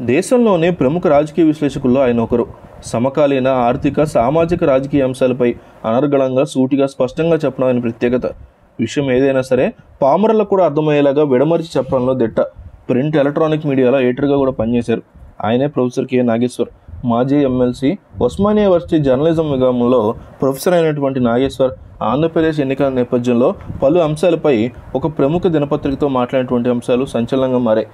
దేశంలోనే ప్రముఖ రాజకీయ విశ్లేషకుల్లో ఆయన ఒకరు. సమకాలీన ఆర్థిక సామాజిక రాజకీయ అంశాలపై అనర్గళంగా సూటిగా స్పష్టంగా చెప్పడం ఆయన ప్రత్యేకత. విషయం ఏదైనా సరే పామరులకు కూడా అర్థమయ్యేలాగా విడమరిచి చెప్పడంలో దిట్ట. ప్రింట్ ఎలక్ట్రానిక్ మీడియాలో ఎడిటర్గా కూడా పనిచేశారు. ఆయనే ప్రొఫెసర్ కె. నాగేశ్వర్. మాజీ ఎమ్మెల్సీ ఉస్మానియా యూనివర్సిటీ జర్నలిజం విభాగంలో ప్రొఫెసర్ అయినటువంటి నాగేశ్వర్ ఆంధ్రప్రదేశ్ ఎన్నికల నేపథ్యంలో పలు అంశాలపై ఒక ప్రముఖ దినపత్రికతో మాట్లాడినటువంటి అంశాలు సంచలనంగా మారాయి.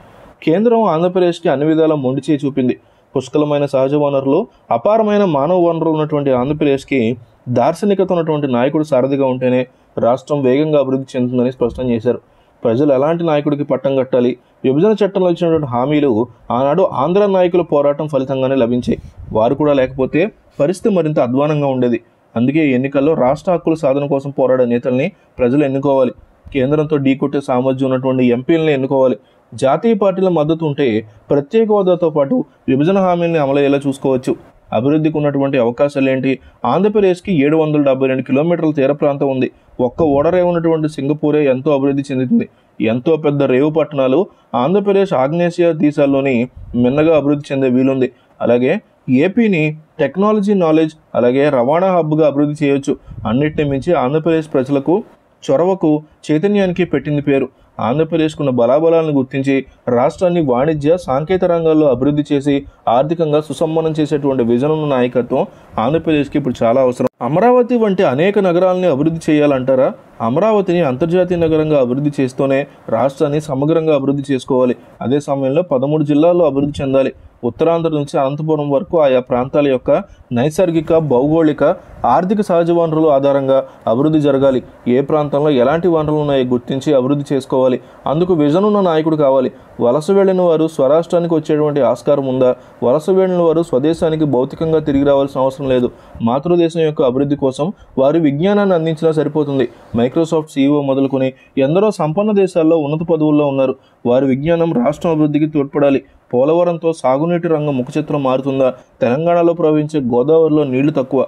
కేంద్రం ఆంధ్రప్రదేశ్కి అన్ని విధాలా మొండి చేయి చూపింది. పుష్కలమైన సహజ వనరులు అపారమైన మానవ వనరులు ఉన్నటువంటి ఆంధ్రప్రదేశ్కి దార్శనికత ఉన్నటువంటి నాయకుడు సారథిగా ఉంటేనే రాష్ట్రం వేగంగా అభివృద్ధి చెందుతుందని స్పష్టం చేశారు. ప్రజలు ఎలాంటి నాయకుడికి పట్టం కట్టాలి? విభజన చట్టంలో ఇచ్చినటువంటి హామీలు ఆనాడు ఆంధ్ర నాయకుల పోరాటం ఫలితంగానే లభించాయి. వారు కూడా లేకపోతే పరిస్థితి మరింత అధ్వానంగా ఉండేది. అందుకే ఎన్నికల్లో రాష్ట్ర హక్కుల సాధన కోసం పోరాడే నేతల్ని ప్రజలు ఎన్నుకోవాలి. కేంద్రంతో ఢీకొట్టే సామర్థ్యం ఉన్నటువంటి ఎంపీలను ఎన్నుకోవాలి. జాతీయ పార్టీల మద్దతు ఉంటే ప్రత్యేక హోదాతో పాటు విభజన హామీని అమలయ్యేలా చూసుకోవచ్చు. అభివృద్ధికి ఉన్నటువంటి అవకాశాలు ఏంటి? ఆంధ్రప్రదేశ్కి ఏడు వందల డెబ్బై రెండు కిలోమీటర్ల తీర ప్రాంతం ఉంది. ఒక్క ఓడరే ఉన్నటువంటి సింగపూరే ఎంతో అభివృద్ధి చెందుతుంది. ఎంతో పెద్ద రేవు పట్టణాలు ఆంధ్రప్రదేశ్ ఆగ్నేసియా దేశాల్లోని మిన్నగా అభివృద్ధి చెందే వీలుంది. అలాగే ఏపీని టెక్నాలజీ నాలెడ్జ్ అలాగే రవాణా హబ్గా అభివృద్ధి చేయొచ్చు. అన్నిటిని మించి ఆంధ్రప్రదేశ్ ప్రజలకు చొరవకు చైతన్యానికి పెట్టింది పేరు. ఆంధ్రప్రదేశ్కున్న బలాబలాలను గుర్తించి రాష్ట్రాన్ని వాణిజ్య సాంకేతిక రంగాల్లో అభివృద్ధి చేసి ఆర్థికంగా సుసంపన్నం చేసేటువంటి విజన్ ఉన్న నాయకత్వం ఆంధ్రప్రదేశ్కి ఇప్పుడు చాలా అవసరం. అమరావతి వంటి అనేక నగరాలని అభివృద్ధి చేయాలంటారా? అమరావతిని అంతర్జాతీయ నగరంగా అభివృద్ధి చేస్తూనే రాష్ట్రాన్ని సమగ్రంగా అభివృద్ధి చేసుకోవాలి. అదే సమయంలో పదమూడు జిల్లాల్లో అభివృద్ధి చెందాలి. ఉత్తరాంధ్ర నుంచి అనంతపురం వరకు ఆయా ప్రాంతాల యొక్క నైసర్గిక భౌగోళిక ఆర్థిక సహజ వనరుల ఆధారంగా అభివృద్ధి జరగాలి. ఏ ప్రాంతంలో ఎలాంటి వనరులు ఉన్నాయో గుర్తించి అభివృద్ధి చేసుకోవాలి. అందుకు విజన్ ఉన్న నాయకుడు కావాలి. వలస వెళ్ళిన వారు స్వరాష్ట్రానికి వచ్చేటువంటి ఆస్కారం ఉందా? వలస వెళ్ళిన వారు స్వదేశానికి భౌతికంగా తిరిగి రావాల్సిన అవసరం లేదు. మాతృదేశం యొక్క అభివృద్ధి కోసం వారి విజ్ఞానాన్ని అందించినా సరిపోతుంది. మైక్రోసాఫ్ట్ సీఈఓ మొదలుకొని ఎందరో సంపన్న దేశాల్లో ఉన్నత పదవుల్లో ఉన్నారు. వారి విజ్ఞానం రాష్ట్రం అభివృద్ధికి తోడ్పడాలి. పోలవరంతో సాగునీటి రంగం ముఖచిత్రం మారుతుందా? తెలంగాణలో ప్రవహించే గోదావరిలో నీళ్ళు తక్కువ.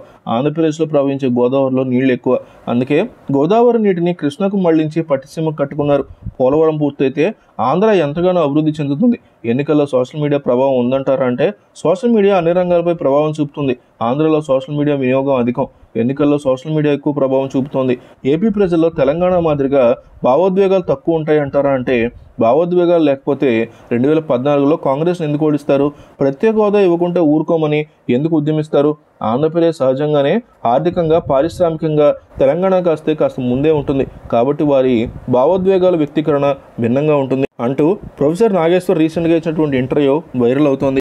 ఆంధ్రప్రదేశ్లో ప్రవహించే గోదావరిలో నీళ్ళు ఎక్కువ. అందుకే గోదావరి నీటిని కృష్ణకు మళ్ళించి పట్టిసీమ కట్టుకున్నారు. పోలవరం పూర్తయితే ఆంధ్ర ఎంతగానో అభివృద్ధి చెందుతుంది. ఎన్నికల్లో సోషల్ మీడియా ప్రభావం ఉందంటారా అంటే సోషల్ మీడియా అన్ని రంగాలపై ప్రభావం చూపుతుంది. ఆంధ్రలో సోషల్ మీడియా వినియోగం అధికం. ఎన్నికల్లో సోషల్ మీడియా ఎక్కువ ప్రభావం చూపుతోంది. ఏపీ ప్రజల్లో తెలంగాణ మాదిరిగా భావోద్వేగాలు తక్కువ ఉంటాయి అంటారా అంటే భావోద్వేగాలు లేకపోతే రెండు వేల పద్నాలుగులో కాంగ్రెస్ ఎందుకు ఓడిస్తారు? ప్రత్యేక హోదా ఇవ్వకుంటే ఊరుకోమని ఎందుకు ఉద్యమిస్తారు? ఆంధ్రప్రదేశ్ సహజంగానే ఆర్థికంగా పారిశ్రామికంగా తెలంగాణ కాస్తే కాస్త ముందే ఉంటుంది. కాబట్టి వారి భావోద్వేగాల వ్యక్తీకరణ భిన్నంగా ఉంటుంది. అంటూ ప్రొఫెసర్ నాగేశ్వర్ రీసెంట్గా ఇచ్చినటువంటి ఇంటర్వ్యూ వైరల్ అవుతోంది.